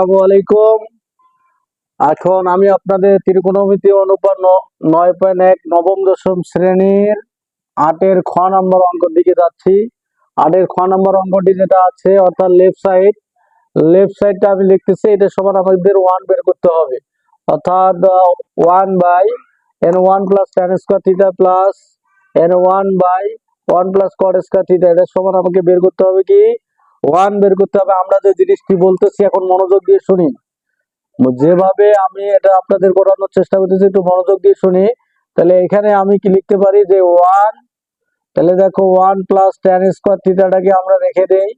আলাইকুম। এখন আমি আপনাদের ত্রিকোণমিতি অনুপাত নয় পয়েন্ট এক, নবম দশম শ্রেণির আটের খ নম্বর অঙ্কের দিকে যাচ্ছি। আটের খ নম্বর অঙ্কটি যেটা আছে, অর্থাৎ লেফট সাইড লেফট সাইডটা আমি লিখতেছি, এটা সমান আমাদের ওয়ান বের করতে হবে। অর্থাৎ one by n one plus tan square theta plus n one by one plus cot square theta এটা সমান আমাকে বের করতে হবে কি? ওয়ান বের করতে হবে। আমরা যে জিনিসটি বলতেছি, এখন মনোযোগ দিয়ে শুনি। যেভাবে আমি এটা আপনাদের করানোর চেষ্টা করতেছি, একটু মনোযোগ দিয়ে শুনি। তাহলে এখানে আমি কি লিখতে পারি যে ওয়ান, তাহলে দেখো ওয়ান প্লাস টেন স্কোয়ার থিটাটাকে আমরা রেখে দেই।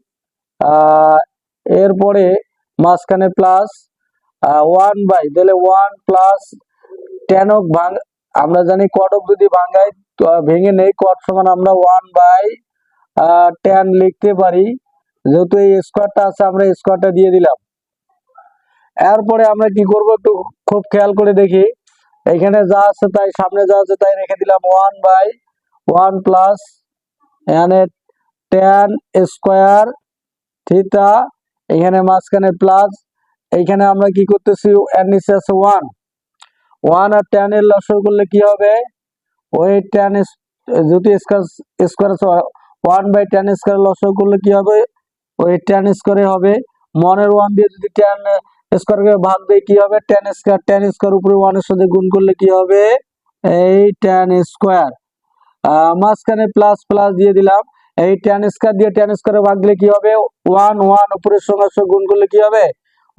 এরপরে মাঝখানে প্লাস ওয়ান বাই, তাহলে ওয়ান প্লাস টেন টেনক ভাঙ, আমরা জানি কটক যদি ভাঙাই ভেঙে নেই কট সমান আমরা ওয়ান বাই টেন লিখতে পারি। যেহেতু এই স্কোয়ারটা আছে, আমরা স্কোয়ারটা দিয়ে দিলাম। এরপরে আমরা কি করব একটু খুব খেয়াল করে দেখি। এখানে যা আছে তাই, সামনে যা আছে তাই রেখে দিলাম ওয়ান বাই ওয়ান প্লাস এখানে টেন স্কোয়ার থিটা এখানে মাঝখানে প্লাস এইখানে আমরা কি করতেছি, এর নিচে আছে ওয়ান ওয়ান আর টেন এর লসর করলে কি হবে? ওই টেন যদি square square one by tan square লসর করলে কি হবে? ওই টেন স্কোয়ারে হবে। মনের ওয়ান দিয়ে যদি টেন স্কোয়ারকে ভাগ দেয় কি হবে? টেন স্কোয়ার টেন স্কোয়ার উপরে ওয়ানের সাথে গুণ করলে কি হবে? এই টেন স্কোয়ার মাঝখানে প্লাস প্লাস দিয়ে দিলাম। এই টেন স্কোয়ার দিয়ে টেন স্কোয়ারে ভাগ দিলে কি হবে? ওয়ান ওয়ান উপরের সঙ্গে সঙ্গে গুণ করলে কি হবে?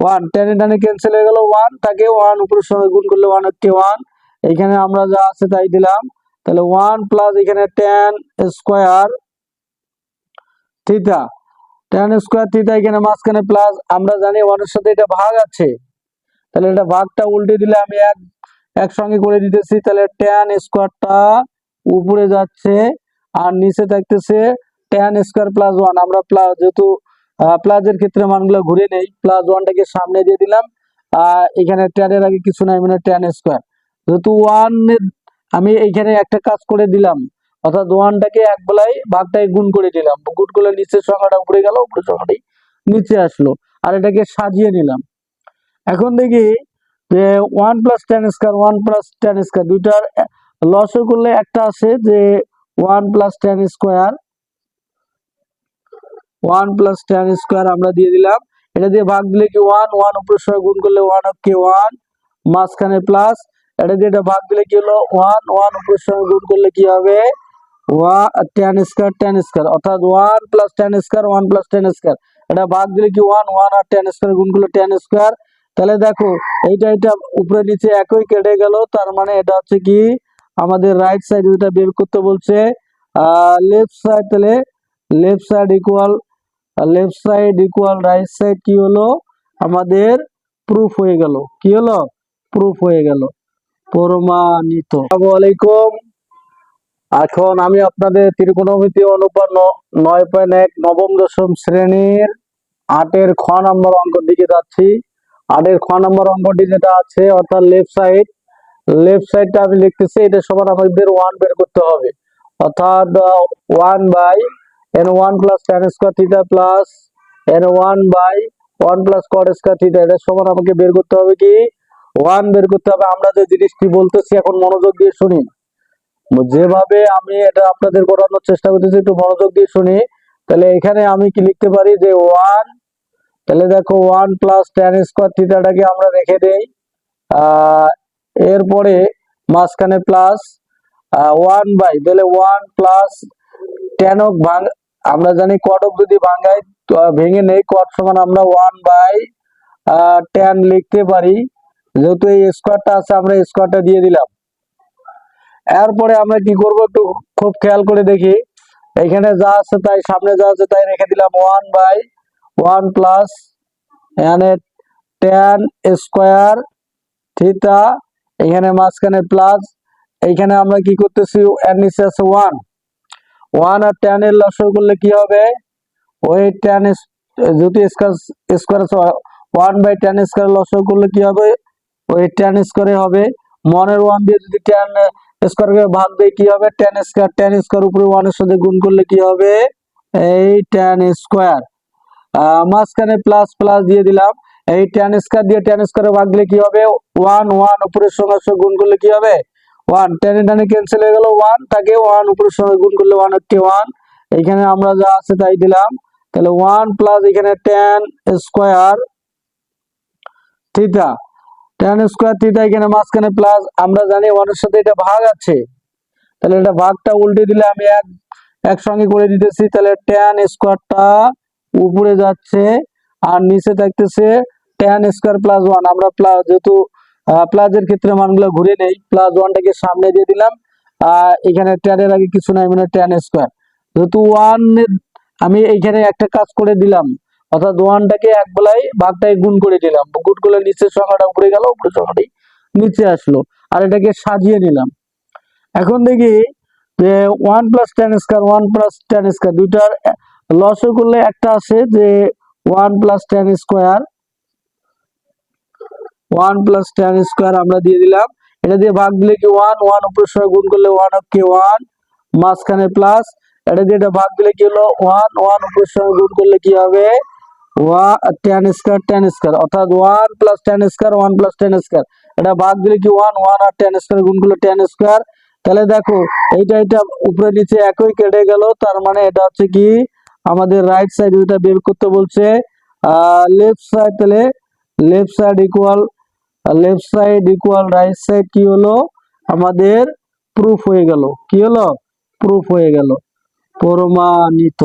ওয়ান টেনে টেনে ক্যান্সেল হয়ে গেল ওয়ান তাকে ওয়ান উপরের সঙ্গে গুণ করলে ওয়ান হচ্ছে ওয়ান এখানে আমরা যা আছে তাই দিলাম। তাহলে ওয়ান প্লাস এখানে tan square theta tan square theta এখানে মাঝখানে প্লাস আমরা জানি ওয়ানের সাথে এটা ভাগ আছে। তাহলে এটা ভাগটা উল্টে দিলে আমি এক, একসঙ্গে করে দিতেছি, তাহলে টেন স্কোয়ারটা উপরে যাচ্ছে আর নিচে থাকতেছে টেন স্কোয়ার প্লাস ওয়ান আমরা প্লাস যেহেতু প্লাসের ক্ষেত্রে মানগুলো ঘুরে নেই প্লাস ওয়ানটাকে সামনে দিয়ে দিলাম, আর এখানে টেনের আগে কিছু নাই মানে টেন স্কোয়ার যেহেতু ওয়ান আমি এইখানে একটা কাজ করে দিলাম অর্থাৎ ওয়ানটাকে এক বেলায় ভাগটাকে গুণ করে দিলাম গুণ করলে নিচের সংখ্যাটা উপরে গেল, উপরের সংখ্যাটি নিচে আসলো। আর এটাকে সাজিয়ে নিলাম। এখন দেখি one plus tan square, one plus tan square দুইটার লস করলে একটা আছে যে one plus tan square, one plus tan square আমরা দিয়ে দিলাম। এটা দিয়ে ভাগ দিলে কি ওয়ান ওয়ান উপরের সঙ্গে গুণ করলে ওয়ান অফ কে ওয়ান, মাঝখানে প্লাস। এটা দিয়ে এটা ভাগ দিলে কি হলো? ওয়ান ওয়ান উপরের সঙ্গে গুণ করলে কি হবে? টেন স্কোয়ার টেন স্কোয়ার, অর্থাৎ one plus tan one plus tan এটা ভাগ দিলে কি ওয়ান ওয়ান আর টেন টেন তাহলে দেখো এটা নিচে একই কেটে তার মানে এটা হচ্ছে কি? আমাদের রাইট সাইড যেটা বের করতে বলছে লেফট সাইড তাহলে left side left side right side কি হলো? আমাদের প্রুফ হয়ে গেল। কি হলো? প্রুফ হয়ে গেল। প্রমাণিত। আলাইকুম। এখন আমি আপনাদের ত্রিকোণমিতি অনুপাত নয় পয়েন্ট এক নবম দশম শ্রেণির আটের খ নম্বর অঙ্কের দিকে যাচ্ছি। আটের খ নম্বর অঙ্কটি যেটা আছে, অর্থাৎ লেফট সাইড লেফট সাইডটা আমি লিখতেছি, এটা সমান আমাদের ওয়ান বের করতে হবে। অর্থাৎ one by n one plus tan square theta plus n one by one plus cot square theta এটা সমান আমাকে বের করতে হবে কি? ওয়ান বের করতে হবে। আমরা যে জিনিসটি বলতেছি, এখন মনোযোগ দিয়ে শুনি। যেভাবে আমি এটা আপনাদের করানোর চেষ্টা করতেছি, একটু মনোযোগ দিয়ে শুনি। তাহলে এখানে আমি কি লিখতে পারি? যে ওয়ান তাহলে দেখো ওয়ান প্লাস টেন স্কোয়ার থিটাটাকে আমরা রেখে দেই। এরপরে মাঝখানে প্লাস ওয়ান বাই তাহলে ওয়ান প্লাস টেন টেনক ভাঙ আমরা জানি কটক যদি ভাঙাই ভেঙে নেই কট সমান আমরা ওয়ান বাই টেন লিখতে পারি। যেহেতু এই স্কোয়ারটা আছে, আমরা স্কোয়ারটা দিয়ে দিলাম। এরপরে আমরা কি করব একটু খুব খেয়াল করে দেখি। এখানে যা আছে তাই, সামনে যা আছে তাই রেখে দিলাম ওয়ান বাই ওয়ান প্লাস এখানে টেন স্কোয়ার থিটা এখানে মাঝখানে প্লাস এইখানে আমরা কি করতেছি, এর নিচে আছে ওয়ান ওয়ান আর টেন এর লসর করলে কি হবে? ওই টেন যদি square square one by tan square লসর করলে কি হবে? ওই টেন স্কোয়ারে হবে। মনের ওয়ান দিয়ে যদি টেন স্কোয়ারকে ভাগ দেয় কি হবে? টেন স্কোয়ার টেন স্কোয়ার উপরে ওয়ানের সাথে গুণ করলে কি হবে? এই টেন স্কোয়ার মাঝখানে প্লাস প্লাস দিয়ে দিলাম। এই টেন স্কোয়ার দিয়ে টেন স্কোয়ারে ভাগ দিলে কি হবে? ওয়ান ওয়ান উপরের সঙ্গে সঙ্গে গুণ করলে কি হবে? ওয়ান টেনে টেনে ক্যান্সেল হয়ে গেল ওয়ান তাকে ওয়ান উপরের সঙ্গে গুণ করলে ওয়ান হচ্ছে ওয়ান এখানে আমরা যা আছে তাই দিলাম। তাহলে ওয়ান প্লাস এখানে tan square theta tan square theta এখানে মাঝখানে প্লাস আমরা জানি ওয়ানের সাথে এটা ভাগ আছে। তাহলে এটা ভাগটা উল্টে দিলে আমি এক, একসঙ্গে করে দিতেছি, তাহলে টেন স্কোয়ারটা উপরে যাচ্ছে আর নিচে থাকতেছে টেন স্কোয়ার প্লাস ওয়ান আমরা প্লাস যেহেতু প্লাসের ক্ষেত্রে মানগুলো ঘুরে নেই প্লাস ওয়ানটাকে সামনে দিয়ে দিলাম, আর এখানে টেনের আগে কিছু নাই মানে টেন স্কোয়ার যেহেতু ওয়ান আমি এইখানে একটা কাজ করে দিলাম। অর্থাৎ ওয়ানটাকে এক বেলায় ভাগটাই গুণ করে দিলাম গুণ করলে নিচের সংখ্যাটা উপরে গেল, উপরের সংখ্যাটাই নিচে আসলো। আর এটাকে সাজিয়ে নিলাম। এখন দেখি যে one plus tan square, one plus tan square দুইটার লস করলে একটা আছে যে one plus tan square, one plus tan square আমরা দিয়ে দিলাম। এটা দিয়ে ভাগ দিলে কি ওয়ান ওয়ান উপরের সঙ্গে গুণ করলে ওয়ান কে ওয়ান, মাঝখানে প্লাস। এটা দিয়ে এটা ভাগ দিলে কি হলো? ওয়ান ওয়ান উপরের সঙ্গে গুণ করলে কি হবে? টেন টেন অর্থাৎ one plus tan one plus tan এটা ভাগ দিলে কি ওয়ান ওয়ান আর তাহলে দেখো, এইটা এটা নিচে একই কেটে তার মানে এটা হচ্ছে কি? আমাদের রাইট বের করতে বলছে। লেফট সাইড তাহলে left side equal left side equal right side কি হলো? আমাদের প্রুফ হয়ে গেল। কি হলো? প্রুফ হয়ে গেল। প্রমাণিত।